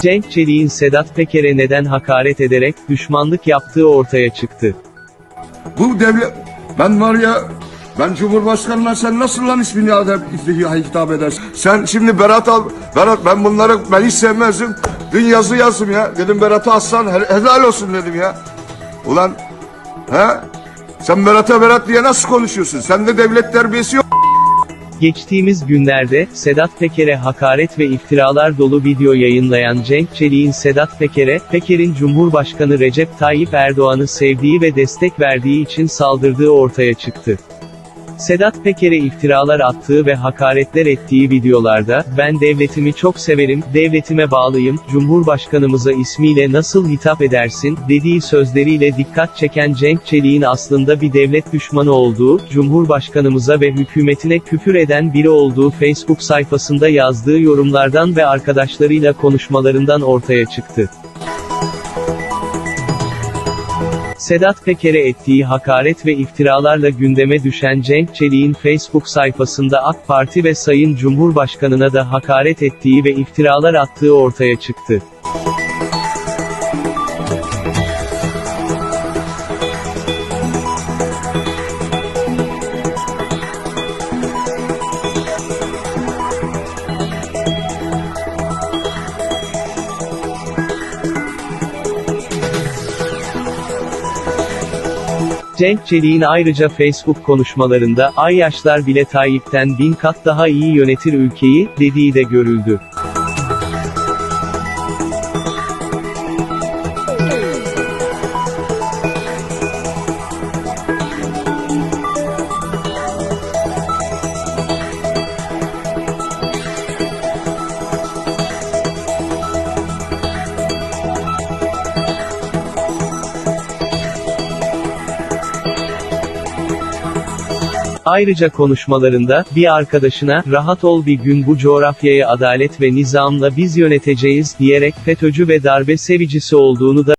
Cenk Çelik'in Sedat Peker'e neden hakaret ederek düşmanlık yaptığı ortaya çıktı. Bu devlet ben var ya ben Cumhurbaşkanı'na sen nasıl lan ismini adem hitap edersin? Sen şimdi Berat al Berat ben bunları ben hiç sevmezdim. Dün yazı yazdım ya. Dedim Berat'a aslan he- helal olsun dedim ya. Ulan he? Sen Berat'a Berat diye nasıl konuşuyorsun? Sende devlet terbiyesi yok. Geçtiğimiz günlerde, Sedat Peker'e hakaret ve iftiralar dolu video yayınlayan Cenk Çelik'in Sedat Peker'e, Peker'in Cumhurbaşkanı Recep Tayyip Erdoğan'ı sevdiği ve destek verdiği için saldırdığı ortaya çıktı. Sedat Peker'e iftiralar attığı ve hakaretler ettiği videolarda, ben devletimi çok severim, devletime bağlıyım, Cumhurbaşkanımıza ismiyle nasıl hitap edersin, dediği sözleriyle dikkat çeken Cenk Çelik'in aslında bir devlet düşmanı olduğu, Cumhurbaşkanımıza ve hükümetine küfür eden biri olduğu Facebook sayfasında yazdığı yorumlardan ve arkadaşlarıyla konuşmalarından ortaya çıktı. Sedat Peker'e ettiği hakaret ve iftiralarla gündeme düşen Cenk Çelik'in Facebook sayfasında AK Parti ve Sayın Cumhurbaşkanına da hakaret ettiği ve iftiralar attığı ortaya çıktı. Cenk Çelik'in ayrıca Facebook konuşmalarında, ay yaşlar bile Tayyip'ten bin kat daha iyi yönetir ülkeyi, dediği de görüldü. Ayrıca konuşmalarında, bir arkadaşına, rahat ol bir gün bu coğrafyayı adalet ve nizamla biz yöneteceğiz, diyerek FETÖ'cü ve darbe sevicisi olduğunu da